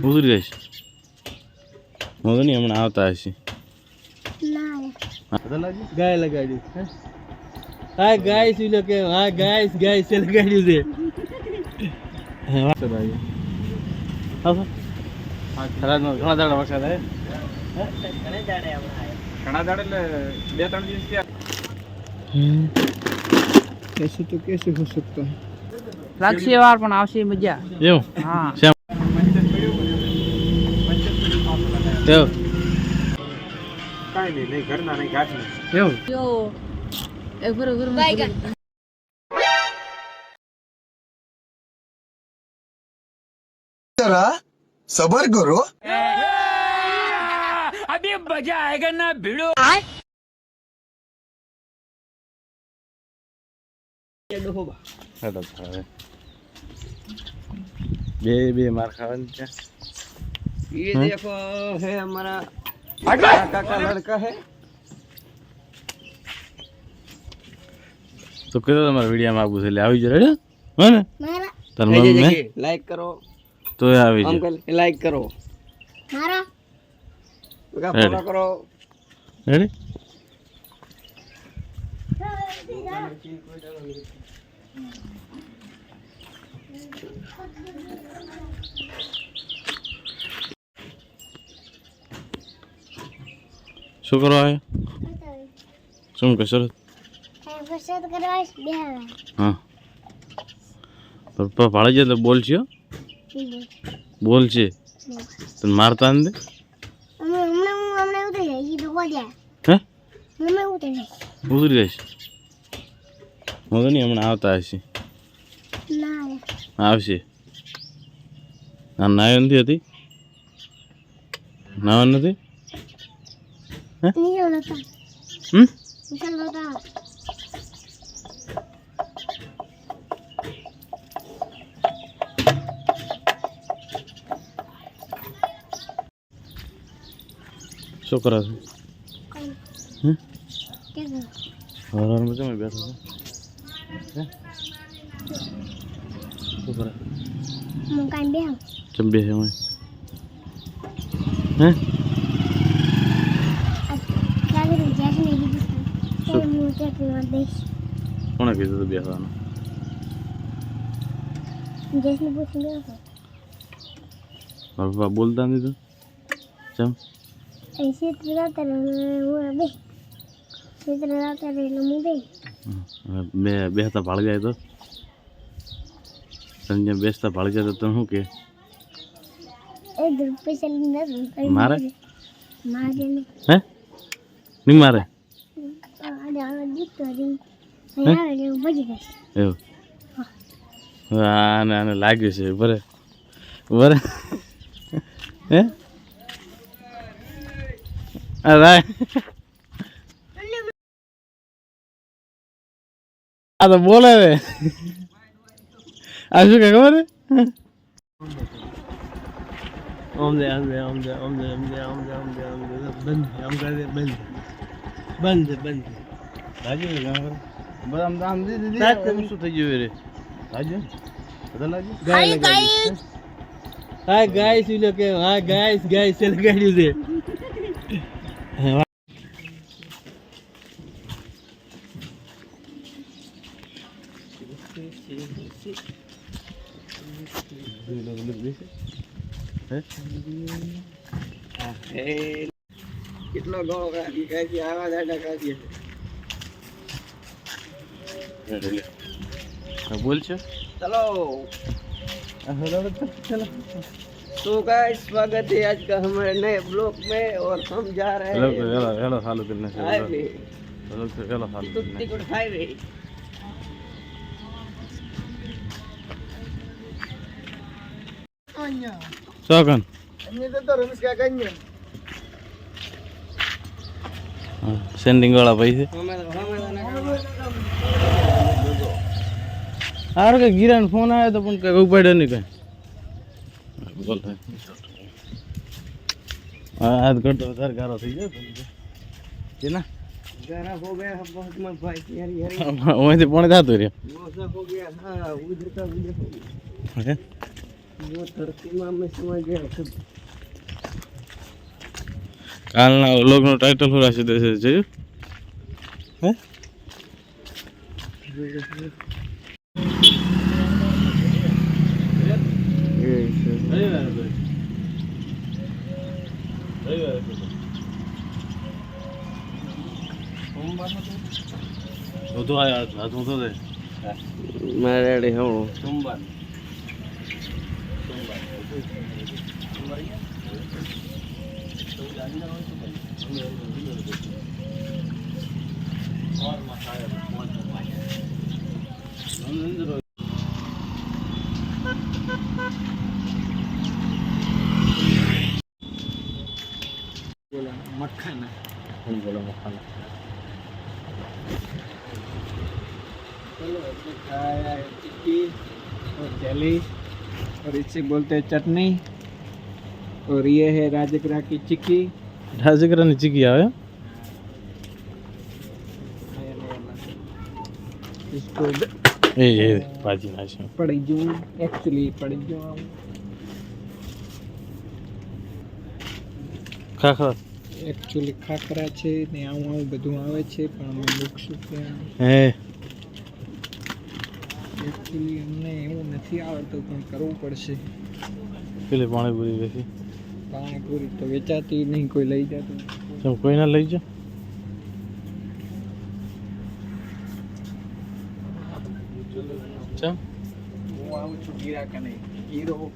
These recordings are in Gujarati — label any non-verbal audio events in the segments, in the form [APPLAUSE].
ઉતરી જઈશ વાંધો નહીં હમણાં આવતા હશે ગાય લગાડ્યું હા ગાય શું કે હા ગાય ગાય છે લગાડ્યું છે ઘણા દાડા વરસાદ આવે ઘણા દાડે એટલે બે ત્રણ દિવસ કેસું તો કેસે હો સકતા હૈ લાગશે વાર પણ આવશે મજા. એવું? હા. ના ભીડો? ડોબા હેડો હવે બે બે માર ખાવાની છે ये देखो है हमारा काका का लड़का है તો કીધું તમારે વિડીયોમાં આવવું છે એટલે આવી જાય રેડી હો ને મારા તાર ये મમ્મી देखिए लाइक करो તો એ આવી જાય अंकल लाइक करो મારા फॉलो करो રેડી શું કરવા શું કસરત કસરત કરવા હા પપ્પા ભાડે છે તો બોલ છે બોલ છે તને મારતા ને હમણાં હું હમણાં ઉતરી જઈશ ઉતરી જઈશ વાંધો નહીં હમણાં આવતા હશે. આવશે. ના નાયો નથી હતી? નાવા નથી? હમ? શું કરો છો? હમ? તમે બેઠો છો? છે. શું કરે? હું કાઈ બે કેમ બે હે? હે કોને બોલતા નહીં તું. કેમ? એસી બેસતા ભાળી જાય તો? સંજય બેસતા ભાળી જાય તો શું કે? મારે? મારે? એવું? આને આને લાગ્યું છે બરે બરે અરે આ તો બોલે રે આ શું કે ખબર આમ દે આમ દે આમ દે આમ દે આમ દે આમ દે આમ દે આમ દે બંધ આમ કરી દે બંધ બંધ બંધ રાજુ બસ આમ આમ દે દે શું થઈ ગયું રે Raju hi guys hi guys you લો કે હાય ગાઈસ ગાઈસ લગાડ્યું છે तो स्वागत है आज का हमारे नए ब्लॉक में और हम जा रहे हैं हेलो हेलो हेलो हेलो करने से हेलो हेलो हेलो સોગન સેન્ડિંગ વાળા ભાઈ છે હાર કે ગિરાન ફોન આવ્યો તો પણ કઈ ઉપાડ્યો નહીં કઈ હાથ કરતો વધારે ગારો થઈ ગયો કે ના પોણે થતું રહ્યો वो ધરતીમાં અમે સમજ્યા છે કાલના વ્લોગનો ટાઇટલ શું રાખી દેશે જોયું હે મારે સોમવાર मक्खन हम बोलो मक्खन चलो खाया टिक्की और जली और इसे बोलते हैं चटनी और ये है राजगरा की चिक्की રાજગરાની ચીકી આવે इसको એ એ ભાજી નાખી પડી જવું એકચ્યુઅલી પડી જવું આમ ખાખરા એકચ્યુઅલી ખાખરા છે ને આવું આવું બધું આવે છે પણ અમે મૂકશું ત્યાં હે એકચ્યુઅલી અમને એવું નથી આવડતું પણ કરવું પડશે. પેલી પાણીપુરી વેચી? પાણીપુરી તો વેચાતી નહીં કોઈ લઈ જતું તમે કોઈને લઈ જાઓ ચમ? હું આવું છું ગીરા કને. ગીરો.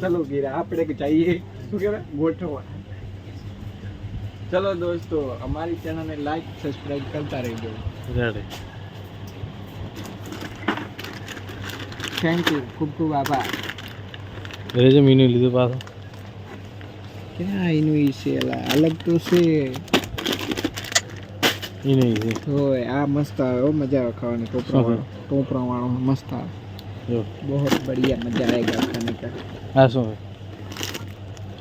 ચલો ગીરા આપણે જઈએ. શું કહેવાય? ગોઠવવા. ચલો દોસ્તો અમારી ચેનલને લાઈક સબસ્ક્રાઇબ કરતા રહેજો. રેડી. थैंक यू खूब खूब आभार अरे जो मीनू लीजिए पास तो क्या इनु इसे अलग तो से। इनु इसे ओ आ मस्त आ ओ मज़ा आ खाने को अच्छा। तो प्रमाण मस्त आ। बहुत बढ़िया मज़ा आएगा खाने का। ऐसा है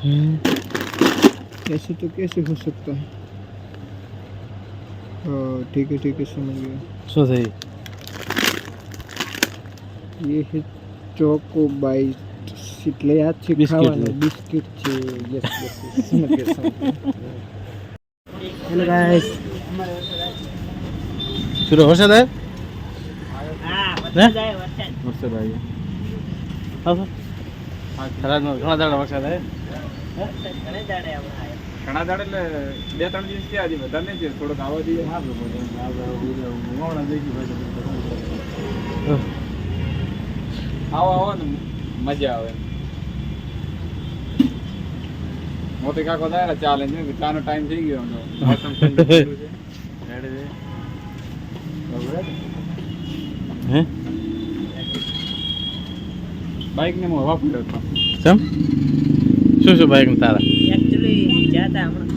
हम्म। कैसे तो कैसे हो सकता है? ठीक है ठीक है समझ गया। सो सही। ये है ચોકો બાઈટ એટલે યાદ છે ખાવાનું. બિસ્કિટ છે યસ યસ ગયો હેલો ગાઈસ શું વરસાદ આવે હે વરસાદ આવ્યો હા સર. ખરા ઘણા દાડા વરસાદ આવે ઘણા દાડ એટલે બે ત્રણ દિવસ થયા હજી વધારે નહીં છે થોડોક આવવા દઈએ આવો આવો ને મજા આવે. મોતે કાકો થાય ચાલે છે ચાનો ટાઈમ થઈ ગયો એમનો. [LAUGHS] મોસમ ઠંડુ છે. હે? બાઈક ને હું હવા પડ્યો હતો. શું શું બાઈક તારા? એકચ્યુઅલી જાતા હમણાં.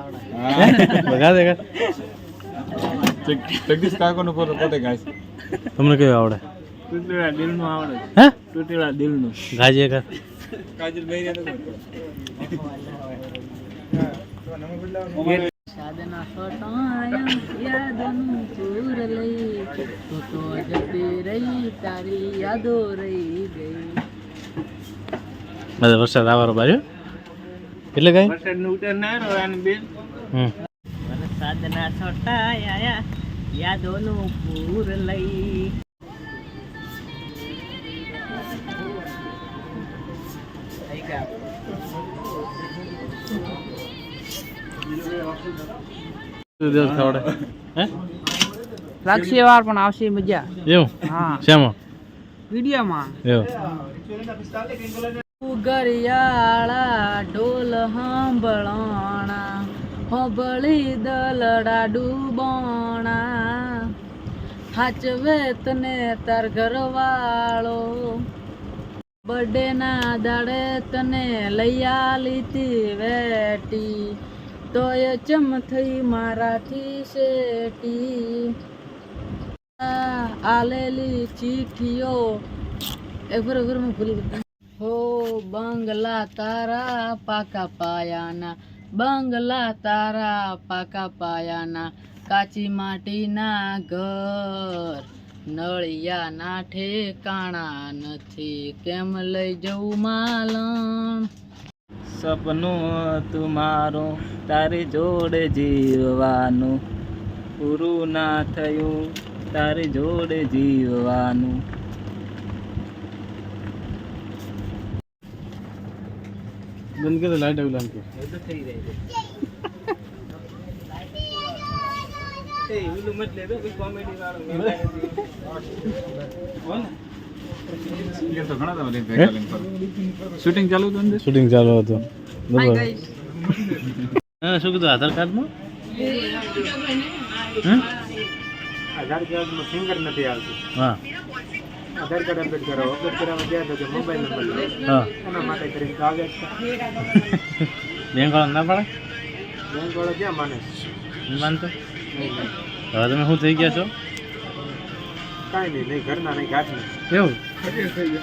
આવડે. બગા દે જગદીશનું પોતે ગાય તમને કેવું આવડે? તૂટેલા દિલનું આવડે હે? તૂટેલા દિલનું. ગાજે કા? કાજલ સાધના ફટાયા યાદનું પૂર લઈ. તો તો જતી રહી તારી યાદો રહી ગઈ. બધા વરસાદ આવવાનો બાજુ? એટલે કઈ? વરસાદનું ઉતર ના રહ્યો અને બેન. હમ. સાધના છોટાયા યાદોનું પૂર લઈ. શું દિવસ ખાવડે લાગશે વાર પણ આવશે મજા. એવું? હા. શેમાં? વિડીયોમાં. એવું. ગરિયાળા ઢોલ સાંભળાણા હોબળી દલડા ડૂબોણા હાચવે તને તાર ઘરવાળો બર્થડે ના દાડે તને લઈ આલી વેટી, તોય ચમ થઈ મારાથી શેટી. આલેલી ચીઠીઓ, એક બરોબર હું ભૂલી ગઈ. બંગલા તારા પાકા પાયાના, બંગલા તારા પાકા પાયાના, કાચી માટીના ઘર, નળિયા ના ઠેકાણા નથી, કેમ લઈ જવું માલણ? સપનું તું મારું, તારી જોડે જીવવાનું. પૂરું ના થયું, તારી જોડે જીવવાનું. બંધ કરી લાઈટ આવી લાંકી એ તો થઈ જાય એ ઓલું મત લેતો કોઈ કોમેડી વાળો શૂટિંગ ચાલુ હતું અંદર શૂટિંગ ચાલુ હતું Hi બરોબર guys. હા શું કીધું આધાર કાર્ડમાં આધાર કાર્ડમાં ફિંગર નથી આવતું હા આધાર કાર્ડ અપડેટ કરો અપડેટ કરાવવા ગયા તો મોબાઈલ નંબર લો. હા. એના માટે કરીને તો આવે જ છે. બેંક વાળા ના પાડે? બેંક વાળા ક્યાં માને? નહીં માનતો? હવે તમે શું થઈ ગયા છો? કાંઈ નહીં નહીં ઘરના નહીં ઘાટના. એવું? થઈ જાય